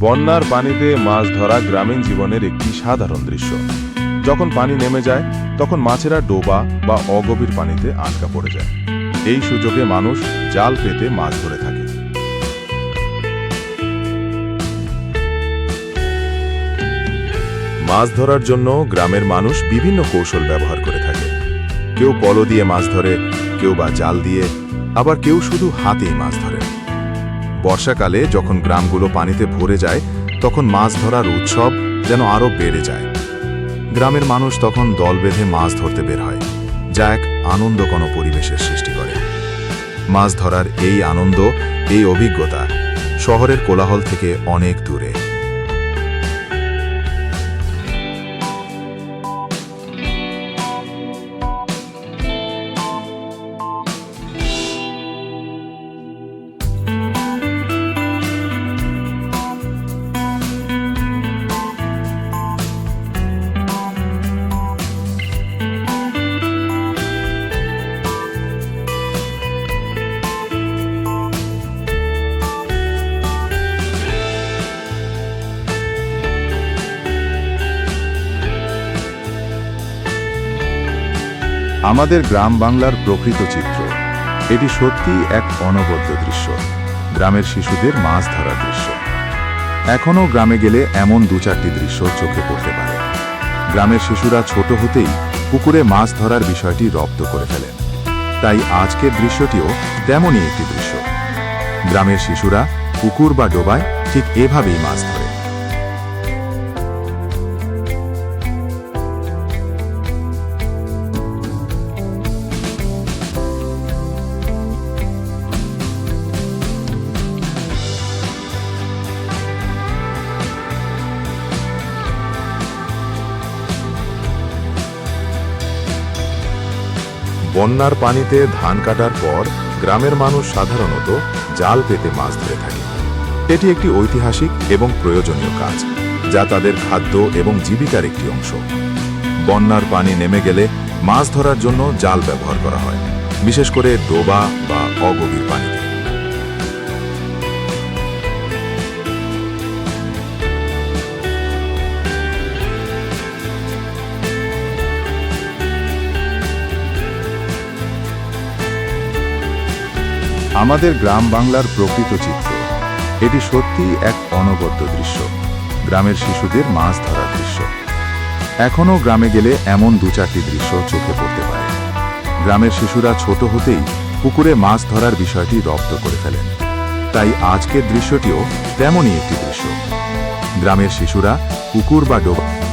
বন্যার পানিতে মাছ ধরা গ্রামীণ জীবনের একটি সাধারণ দৃশ্য। যখন পানি নেমে যায়, তখন মাছেরা ডোবা বা অগভীর পানিতে আটকা পড়ে যায়। এই সুযোগে মানুষ জাল পেতে মাছ ধরে থাকে। মাছ ধরার জন্য গ্রামের মানুষ বিভিন্ন কৌশল ব্যবহার করে থাকে। কেউ পলো দিয়ে মাছ ধরে, কেউ বা জাল দিয়ে, আবার কেউ শুধু হাতেই মাছ ধরে। বর্ষাকালে যখন গ্রামগুলো পানিতে ভরে যায়, তখন মাছ ধরার উৎসব যেন আরও বেড়ে যায়। গ্রামের মানুষ তখন দল বেঁধে মাছ ধরতে বের হয়, যা এক আনন্দ কোনো পরিবেশের সৃষ্টি করে। মাছ ধরার এই আনন্দ, এই অভিজ্ঞতা শহরের কোলাহল থেকে অনেক দূরে। আমাদের গ্রাম বাংলার প্রকৃত চিত্র। এটি সত্যি এক অনবদ্য দৃশ্য। গ্রামের শিশুদের মাছ ধরার দৃশ্য। এখনও গ্রামে গেলে এমন দু চারটি দৃশ্য চোখে পড়তে পারে। গ্রামের শিশুরা ছোট হতেই পুকুরে মাছ ধরার বিষয়টি রপ্ত করে ফেলেন। তাই আজকের দৃশ্যটিও তেমনই একটি দৃশ্য। গ্রামের শিশুরা পুকুর বা ডোবায় ঠিক এভাবেই মাছ ধরে। বন্যার পানিতে ধান কাটার পর গ্রামের মানুষ সাধারণত জাল পেতে মাছ ধরে থাকে। এটি একটি ঐতিহাসিক এবং প্রয়োজনীয় কাজ, যা তাদের খাদ্য এবং জীবিকার একটি অংশ। বন্যার পানি নেমে গেলে মাছ ধরার জন্য জাল ব্যবহার করা হয়, বিশেষ করে ডোবা বা অগভীর পানিতে। আমাদের গ্রাম বাংলার প্রকৃত চিত্র। এটি সত্যি এক অনবদ্য দৃশ্য। গ্রামের শিশুদের মাছ ধরার দৃশ্য। এখনও গ্রামে গেলে এমন দু চারটি দৃশ্য চোখে পড়তে পারে। গ্রামের শিশুরা ছোট হতেই পুকুরে মাছ ধরার বিষয়টি রপ্ত করে ফেলেন। তাই আজকের দৃশ্যটিও তেমনই একটি দৃশ্য। গ্রামের শিশুরা পুকুর বা ডোবা